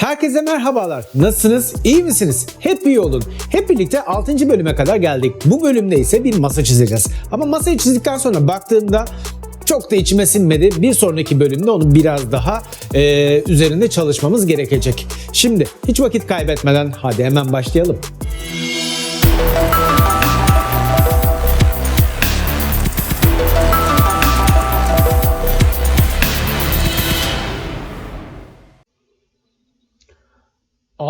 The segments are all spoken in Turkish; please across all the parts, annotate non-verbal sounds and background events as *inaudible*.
Herkese merhabalar. Nasılsınız? İyi misiniz? Hep iyi olun. Hep birlikte 6. bölüme kadar geldik. Bu bölümde ise bir masa çizeceğiz. Ama masayı çizdikten sonra baktığımda çok da içime sinmedi. Bir sonraki bölümde onu biraz daha eee, üzerinde çalışmamız gerekecek. Şimdi hiç vakit kaybetmeden hadi hemen başlayalım.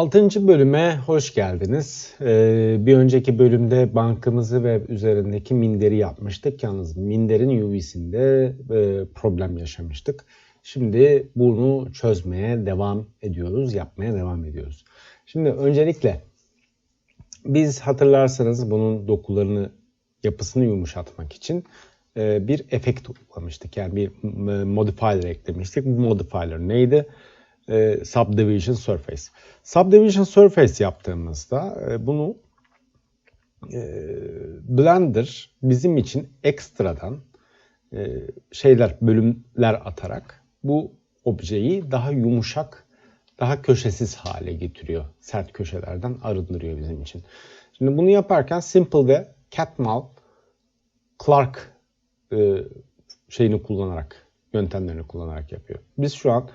Altıncı bölüme hoş geldiniz. Ee, bir önceki bölümde bankamızı ve üzerindeki minderi yapmıştık. Yalnız minderin UV'sinde e, problem yaşamıştık. Şimdi bunu çözmeye devam ediyoruz, yapmaya devam ediyoruz. Şimdi öncelikle biz hatırlarsanız bunun dokularını, yapısını yumuşatmak için e, bir efekt uygulamıştık. Yani bir modifier eklemiştik. Bu modifier neydi? E, subdivision surface. Subdivision surface yaptığımızda e, bunu e, Blender bizim için ekstradan e, şeyler, bölümler atarak bu objeyi daha yumuşak, daha köşesiz hale getiriyor. Sert köşelerden arındırıyor bizim için. Şimdi bunu yaparken Simple ve Catmull Clark e, şeyini kullanarak, yöntemlerini kullanarak yapıyor. Biz şu an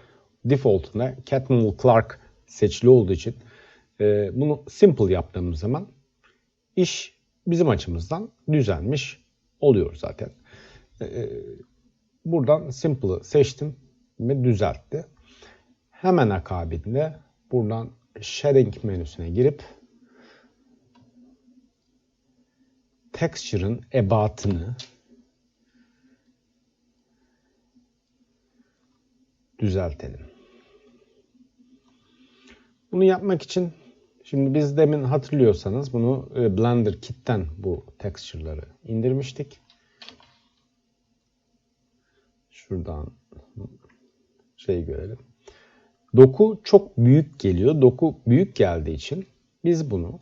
default'unda Catmull Clark seçili olduğu için e, bunu simple yaptığımız zaman iş bizim açımızdan düzelmiş oluyor zaten. E, buradan simple'ı seçtim ve düzeltti. Hemen akabinde buradan shading menüsüne girip texture'ın ebatını düzeltelim. Bunu yapmak için şimdi biz demin hatırlıyorsanız bunu e, Blender Kit'ten bu texture'ları indirmiştik. Şuradan şey görelim. Doku çok büyük geliyor. Doku büyük geldiği için biz bunu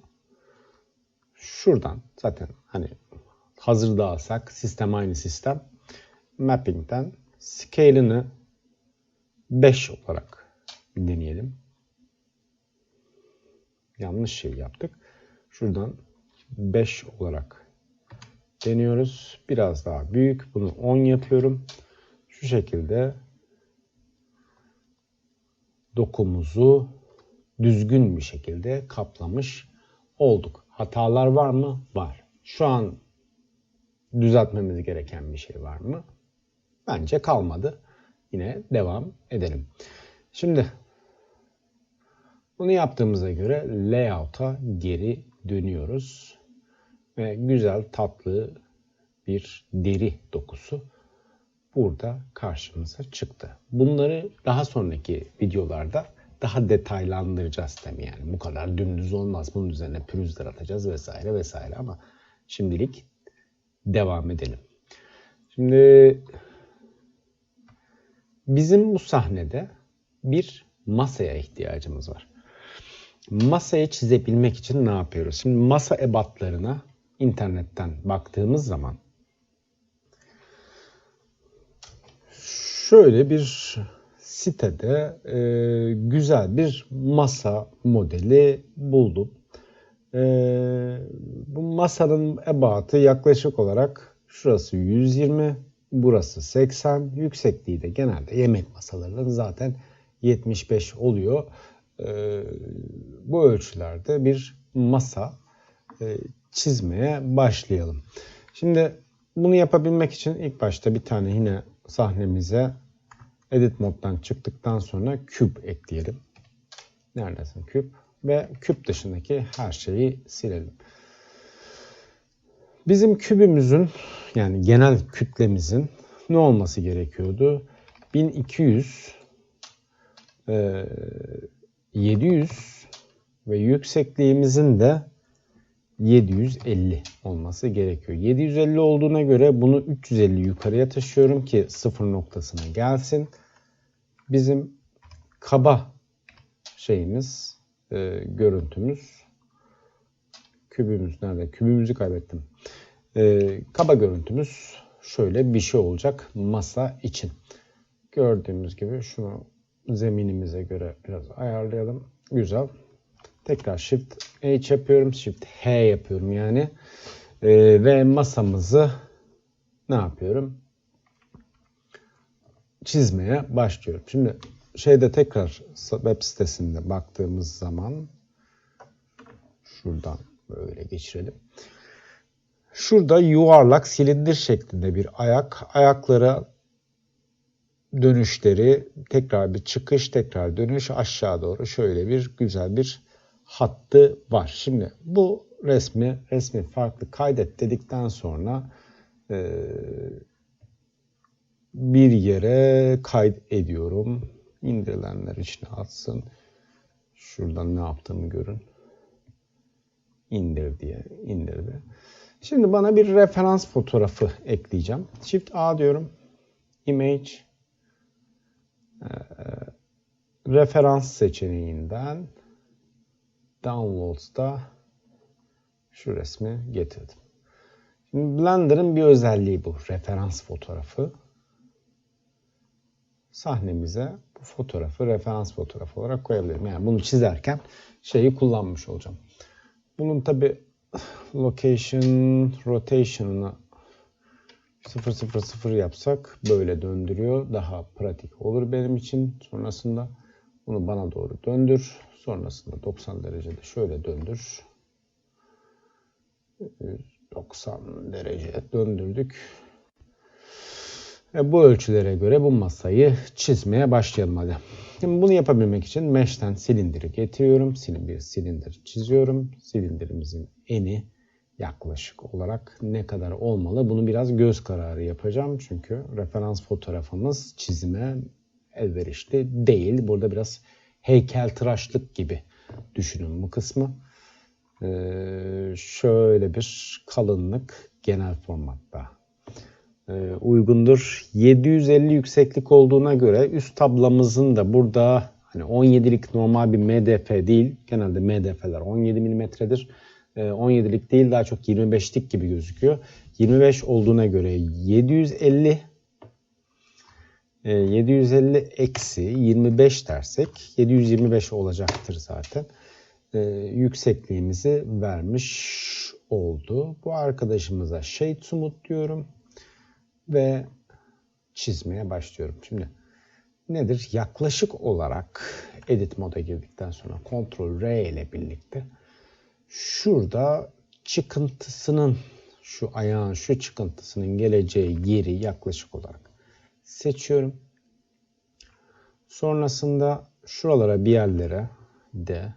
şuradan zaten hani hazırda alsak sistem aynı sistem mapping'den scale'ını 5 olarak deneyelim. Yanlış şey yaptık. Şuradan 5 olarak deniyoruz. Biraz daha büyük. Bunu 10 yapıyorum. Şu şekilde dokumuzu düzgün bir şekilde kaplamış olduk. Hatalar var mı? Var. Şu an düzeltmemiz gereken bir şey var mı? Bence kalmadı. Yine devam edelim. Şimdi bunu yaptığımıza göre layout'a geri dönüyoruz. Ve güzel tatlı bir deri dokusu burada karşımıza çıktı. Bunları daha sonraki videolarda daha detaylandıracağız tabii yani. Bu kadar dümdüz olmaz. Bunun üzerine pürüzler atacağız vesaire vesaire ama şimdilik devam edelim. Şimdi bizim bu sahnede bir masaya ihtiyacımız var. Masayı çizebilmek için ne yapıyoruz? Şimdi masa ebatlarına internetten baktığımız zaman şöyle bir sitede e, güzel bir masa modeli buldum. E, bu masanın ebatı yaklaşık olarak şurası 120, burası 80, yüksekliği de genelde yemek masalarının zaten 75 oluyor. E, bu ölçülerde bir masa e, çizmeye başlayalım. Şimdi bunu yapabilmek için ilk başta bir tane yine sahnemize edit moddan çıktıktan sonra küp ekleyelim. Neredesin küp? Ve küp dışındaki her şeyi silelim. Bizim kübümüzün yani genel kütlemizin ne olması gerekiyordu? 1200 e, 700 ve yüksekliğimizin de 750 olması gerekiyor. 750 olduğuna göre bunu 350 yukarıya taşıyorum ki sıfır noktasına gelsin. Bizim kaba şeyimiz, e, görüntümüz, kübümüz nerede? Kübümüzü kaybettim. E, kaba görüntümüz şöyle bir şey olacak masa için. Gördüğümüz gibi şunu zeminimize göre biraz ayarlayalım. Güzel. Tekrar Shift H yapıyorum. Shift H yapıyorum yani. Ee, ve masamızı ne yapıyorum? Çizmeye başlıyorum. Şimdi şeyde tekrar web sitesinde baktığımız zaman şuradan böyle geçirelim. Şurada yuvarlak silindir şeklinde bir ayak. Ayaklara dönüşleri tekrar bir çıkış tekrar dönüş aşağı doğru şöyle bir güzel bir hattı var. Şimdi bu resmi resmi farklı kaydet dedikten sonra e, bir yere kayıt ediyorum. İndirilenler içine atsın. Şuradan ne yaptığımı görün. İndir diye indirdi. Şimdi bana bir referans fotoğrafı ekleyeceğim. Shift A diyorum. Image ee, referans seçeneğinden Downloads'da şu resmi getirdim. Şimdi Blender'ın bir özelliği bu. Referans fotoğrafı. Sahnemize bu fotoğrafı referans fotoğrafı olarak koyabilirim. Yani bunu çizerken şeyi kullanmış olacağım. Bunun tabi location rotation'ını 000 yapsak böyle döndürüyor. Daha pratik olur benim için. Sonrasında bunu bana doğru döndür. Sonrasında 90 derecede şöyle döndür. 90 derece döndürdük. Ve bu ölçülere göre bu masayı çizmeye başlayalım hadi. Şimdi bunu yapabilmek için mesh'ten silindiri getiriyorum. Bir silindir çiziyorum. Silindirimizin eni yaklaşık olarak ne kadar olmalı? Bunu biraz göz kararı yapacağım. Çünkü referans fotoğrafımız çizime elverişli değil. Burada biraz heykel tıraşlık gibi düşünün bu kısmı. Ee, şöyle bir kalınlık genel formatta e, uygundur. 750 yükseklik olduğuna göre üst tablamızın da burada hani 17'lik normal bir MDF değil. Genelde MDF'ler 17 mm'dir. 17'lik değil daha çok 25'lik gibi gözüküyor. 25 olduğuna göre 750 750 eksi 25 dersek 725 olacaktır zaten. E, yüksekliğimizi vermiş oldu. Bu arkadaşımıza Shade Smooth diyorum ve çizmeye başlıyorum. Şimdi nedir? Yaklaşık olarak edit moda girdikten sonra Ctrl R ile birlikte şurada çıkıntısının şu ayağın şu çıkıntısının geleceği yeri yaklaşık olarak seçiyorum. Sonrasında şuralara bir yerlere de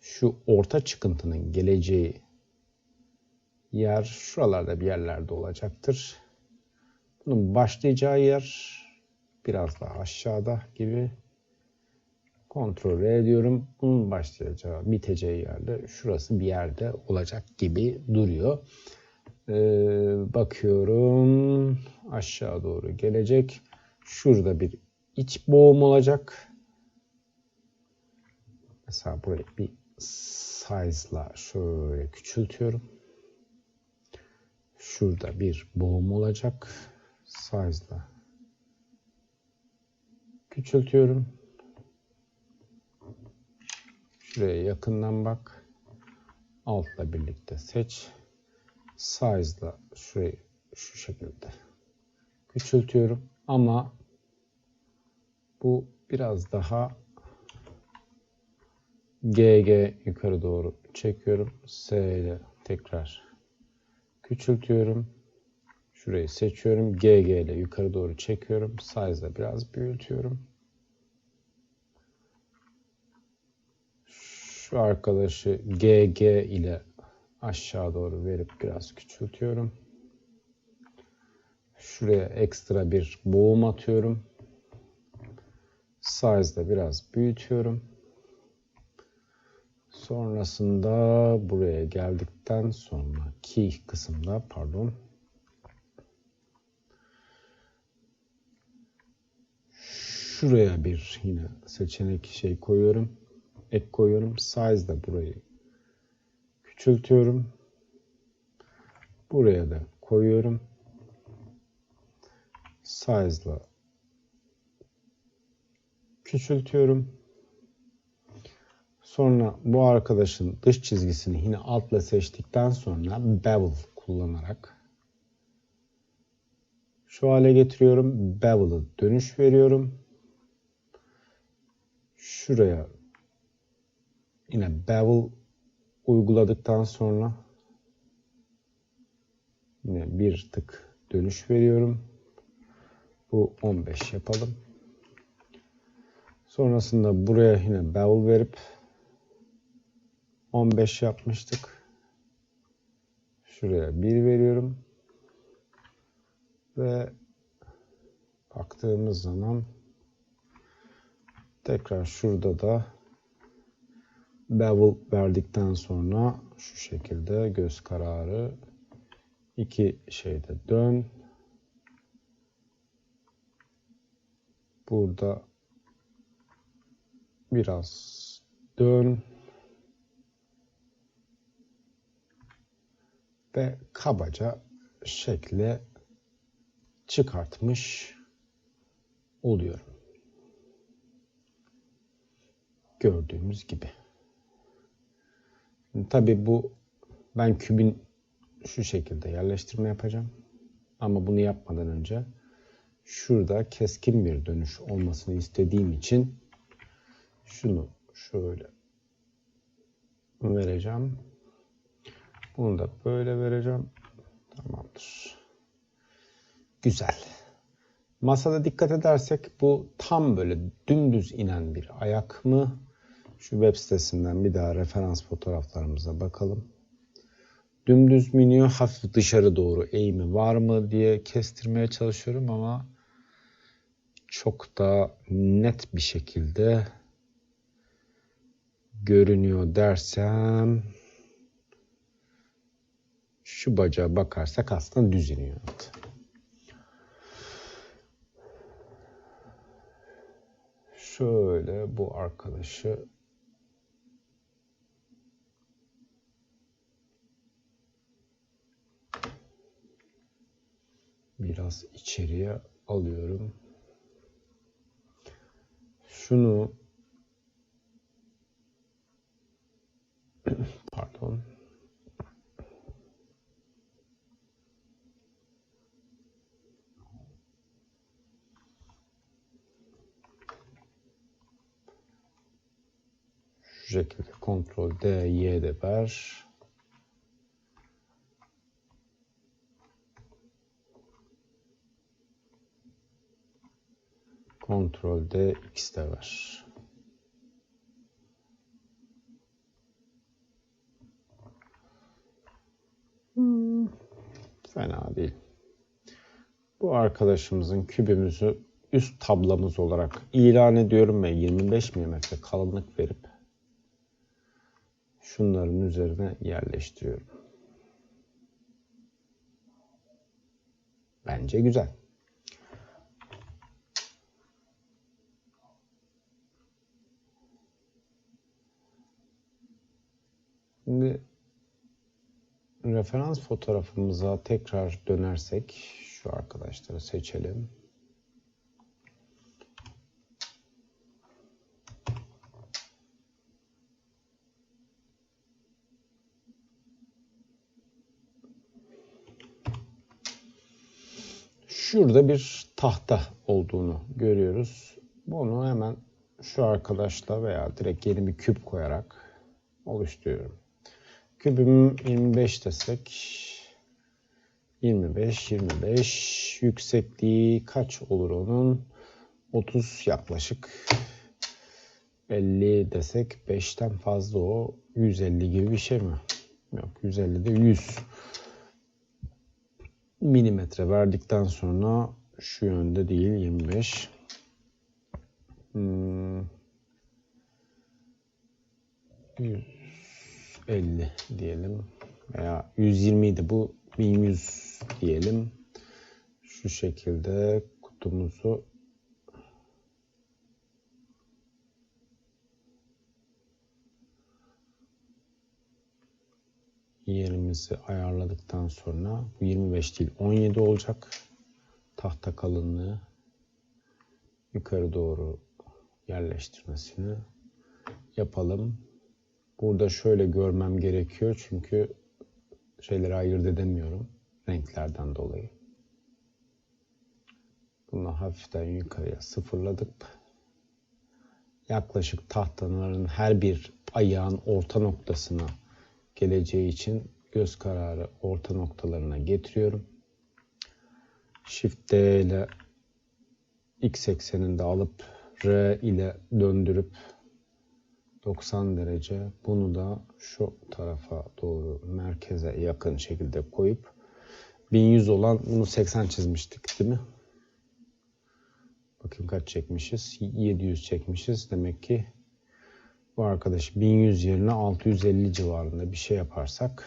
şu orta çıkıntının geleceği yer şuralarda bir yerlerde olacaktır. Bunun başlayacağı yer biraz daha aşağıda gibi kontrol ediyorum. Bunun başlayacağı, biteceği yerde şurası bir yerde olacak gibi duruyor. Ee, bakıyorum aşağı doğru gelecek. Şurada bir iç boğum olacak. Mesela burayı bir size'la şöyle küçültüyorum. Şurada bir boğum olacak. Size'la küçültüyorum. Şuraya yakından bak. Altla birlikte seç. Size'la şurayı şu şekilde küçültüyorum. Ama bu biraz daha GG yukarı doğru çekiyorum. S ile tekrar küçültüyorum. Şurayı seçiyorum. GG ile yukarı doğru çekiyorum. Size'la biraz büyütüyorum. Şu arkadaşı GG ile aşağı doğru verip biraz küçültüyorum. Şuraya ekstra bir boğum atıyorum. Size'da biraz büyütüyorum. Sonrasında buraya geldikten sonra key kısımda pardon şuraya bir yine seçenek şey koyuyorum. Ek koyuyorum. Size da burayı küçültüyorum. Buraya da koyuyorum. Size'la küçültüyorum. Sonra bu arkadaşın dış çizgisini yine altla seçtikten sonra bevel kullanarak şu hale getiriyorum. Bevel'ı dönüş veriyorum. Şuraya yine bevel uyguladıktan sonra yine bir tık dönüş veriyorum. Bu 15 yapalım. Sonrasında buraya yine bevel verip 15 yapmıştık. Şuraya 1 veriyorum. Ve baktığımız zaman tekrar şurada da bevel verdikten sonra şu şekilde göz kararı iki şeyde dön. Burada biraz dön. Ve kabaca şekle çıkartmış oluyorum. Gördüğümüz gibi. Tabi bu ben kübün şu şekilde yerleştirme yapacağım. Ama bunu yapmadan önce şurada keskin bir dönüş olmasını istediğim için şunu şöyle vereceğim. Bunu da böyle vereceğim. Tamamdır. Güzel. Masada dikkat edersek bu tam böyle dümdüz inen bir ayak mı? Şu web sitesinden bir daha referans fotoğraflarımıza bakalım. Dümdüz mü iniyor, hafif dışarı doğru eğimi var mı diye kestirmeye çalışıyorum ama çok da net bir şekilde görünüyor dersem şu bacağa bakarsak aslında düz iniyor. Şöyle bu arkadaşı biraz içeriye alıyorum. Şunu *clears throat* pardon şu şekilde kontrol D, Y de ver. Kontrol D, X de ver. Hmm, fena değil. Bu arkadaşımızın kübümüzü üst tablamız olarak ilan ediyorum ve 25 mm kalınlık verip şunların üzerine yerleştiriyorum. Bence güzel. Şimdi referans fotoğrafımıza tekrar dönersek şu arkadaşları seçelim. Şurada bir tahta olduğunu görüyoruz. Bunu hemen şu arkadaşla veya direkt yeni bir küp koyarak oluşturuyorum. Kübüm 25 desek 25 25 yüksekliği kaç olur onun? 30 yaklaşık 50 desek 5'ten fazla o 150 gibi bir şey mi? Yok 150 de 100 milimetre verdikten sonra şu yönde değil 25 hmm, 150 diyelim veya 120 idi bu 1100 diyelim şu şekilde kutumuzu yerimizi ayarladıktan sonra bu 25 değil 17 olacak. Tahta kalınlığı yukarı doğru yerleştirmesini yapalım. Burada şöyle görmem gerekiyor çünkü şeyleri ayırt edemiyorum renklerden dolayı. Bunu hafiften yukarıya sıfırladık. Yaklaşık tahtaların her bir ayağın orta noktasına geleceği için göz kararı orta noktalarına getiriyorum. Shift D ile X ekseninde alıp R ile döndürüp 90 derece bunu da şu tarafa doğru merkeze yakın şekilde koyup 1100 olan bunu 80 çizmiştik değil mi? Bakın kaç çekmişiz? 700 çekmişiz. Demek ki bu arkadaş 1100 yerine 650 civarında bir şey yaparsak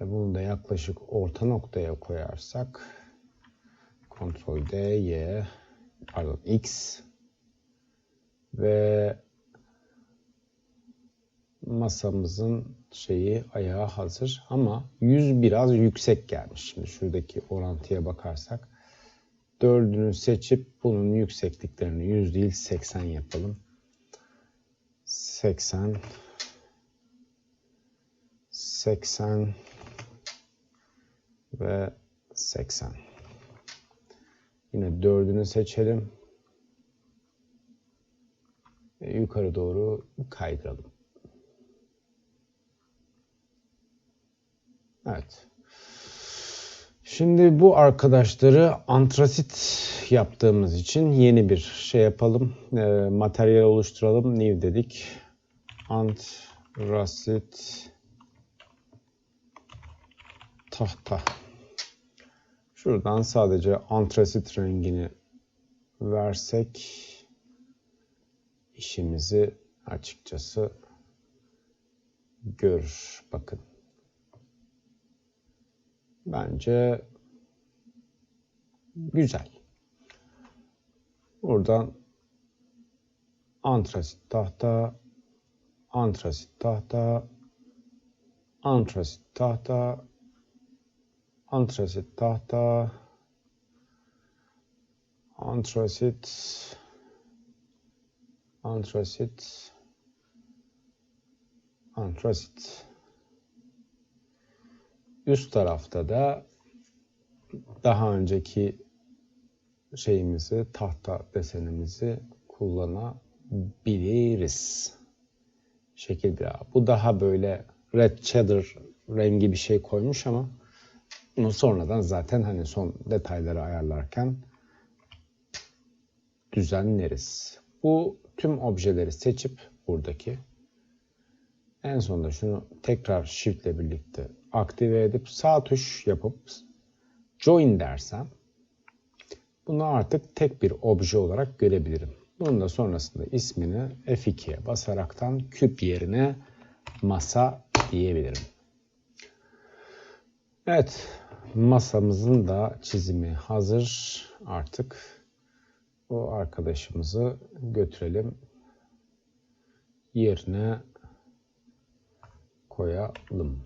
ve bunu da yaklaşık orta noktaya koyarsak Ctrl D, Y, pardon X ve masamızın şeyi ayağı hazır ama yüz biraz yüksek gelmiş. Şimdi şuradaki orantıya bakarsak dördünü seçip bunun yüksekliklerini 100 değil 80 yapalım. 80 80 ve 80. Yine dördünü seçelim. Ve yukarı doğru kaydıralım. Evet. Şimdi bu arkadaşları antrasit yaptığımız için yeni bir şey yapalım. E, materyal oluşturalım. New dedik. Antrasit tahta. Şuradan sadece antrasit rengini versek işimizi açıkçası görür. Bakın. Bence güzel. Buradan antrasit tahta, antrasit tahta, antrasit tahta, antrasit tahta, antrasit, antrasit, antrasit. Üst tarafta da daha önceki şeyimizi, tahta desenimizi kullanabiliriz. Şekil bir Bu daha böyle red cheddar rengi bir şey koymuş ama bunu sonradan zaten hani son detayları ayarlarken düzenleriz. Bu tüm objeleri seçip buradaki en sonunda şunu tekrar shift ile birlikte aktive edip sağ tuş yapıp join dersem bunu artık tek bir obje olarak görebilirim. Bunun da sonrasında ismini F2'ye basaraktan küp yerine masa diyebilirim. Evet, masamızın da çizimi hazır. Artık o arkadaşımızı götürelim yerine koyalım.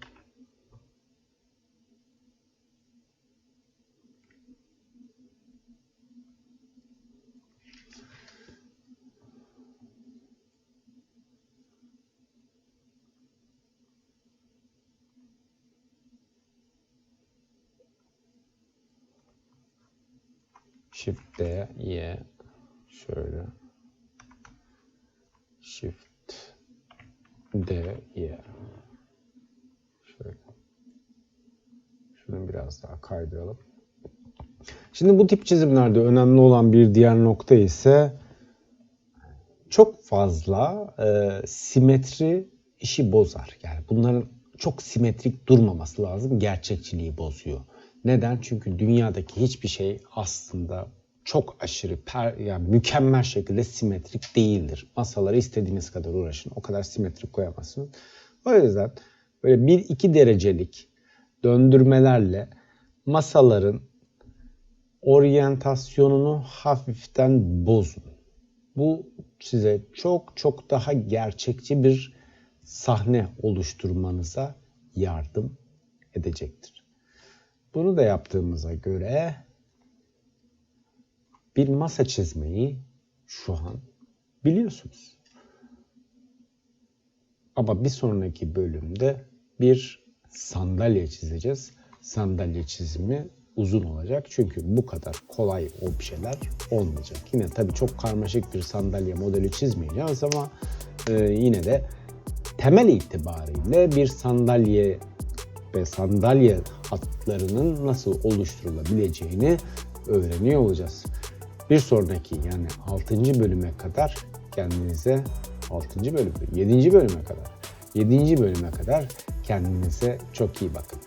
Shift D, Y şöyle Shift D, Y şöyle şunu biraz daha kaydıralım. Şimdi bu tip çizimlerde önemli olan bir diğer nokta ise çok fazla e, simetri işi bozar. Yani bunların çok simetrik durmaması lazım. Gerçekçiliği bozuyor. Neden? Çünkü dünyadaki hiçbir şey aslında çok aşırı per, yani mükemmel şekilde simetrik değildir. Masaları istediğiniz kadar uğraşın. O kadar simetrik koyamazsınız. O yüzden böyle 1-2 derecelik döndürmelerle masaların oryantasyonunu hafiften bozun. Bu size çok çok daha gerçekçi bir sahne oluşturmanıza yardım edecektir. Bunu da yaptığımıza göre bir masa çizmeyi şu an biliyorsunuz. Ama bir sonraki bölümde bir sandalye çizeceğiz. Sandalye çizimi uzun olacak. Çünkü bu kadar kolay objeler olmayacak. Yine tabii çok karmaşık bir sandalye modeli çizmeyeceğiz ama e, yine de temel itibariyle bir sandalye ve sandalye hatlarının nasıl oluşturulabileceğini öğreniyor olacağız. Bir sonraki yani 6. bölüme kadar kendinize 6. bölüm, 7. bölüme kadar 7. bölüme kadar kendinize çok iyi bakın.